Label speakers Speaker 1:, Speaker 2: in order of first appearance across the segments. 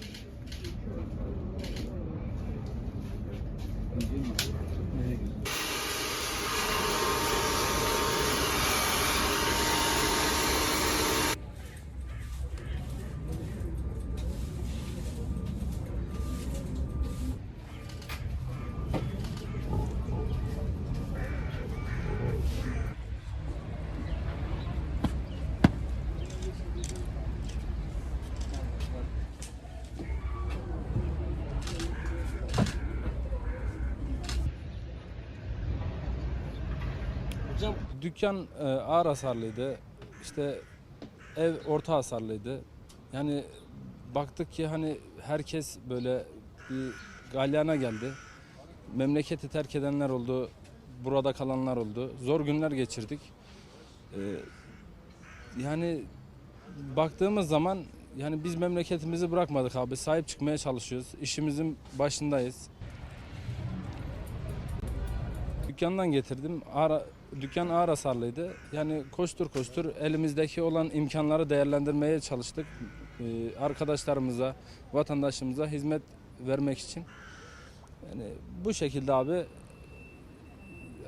Speaker 1: too. Dükkan e, ağır hasarlıydı. İşte ev orta hasarlıydı. Yani baktık ki hani herkes böyle bir galyana geldi. Memleketi terk edenler oldu, burada kalanlar oldu. Zor günler geçirdik. Ee, yani baktığımız zaman yani biz memleketimizi bırakmadık abi. Sahip çıkmaya çalışıyoruz. İşimizin başındayız. Dükkandan getirdim. Ağır, dükkan ağır hasarlıydı. Yani koştur koştur elimizdeki olan imkanları değerlendirmeye çalıştık. Ee, arkadaşlarımıza, vatandaşımıza hizmet vermek için. Yani bu şekilde abi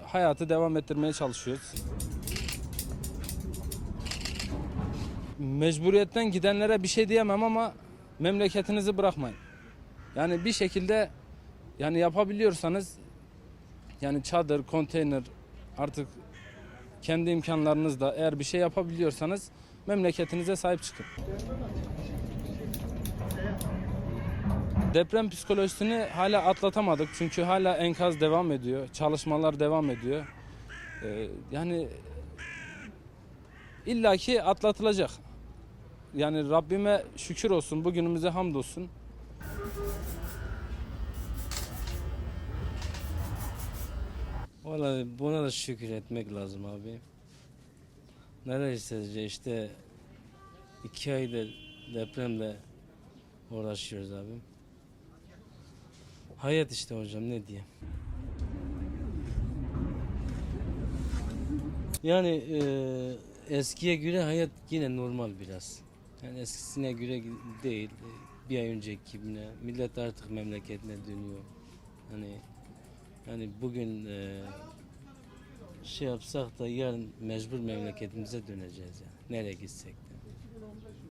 Speaker 1: hayatı devam ettirmeye çalışıyoruz. Mecburiyetten gidenlere bir şey diyemem ama memleketinizi bırakmayın. Yani bir şekilde yani yapabiliyorsanız yani çadır, konteyner artık kendi imkanlarınızla eğer bir şey yapabiliyorsanız memleketinize sahip çıkın. Deprem psikolojisini hala atlatamadık çünkü hala enkaz devam ediyor, çalışmalar devam ediyor. Ee, yani illaki atlatılacak. Yani Rabbime şükür olsun, bugünümüze hamdolsun.
Speaker 2: Vallahi buna da şükür etmek lazım abi. Neredeyse işte iki aydır depremle uğraşıyoruz abi. Hayat işte hocam ne diyeyim. Yani e, eskiye göre hayat yine normal biraz. Yani eskisine göre değil. Bir ay önceki gibine. Millet artık memleketine dönüyor. Hani yani bugün e, şey yapsak da yarın mecbur memleketimize döneceğiz yani. Nereye gitsek.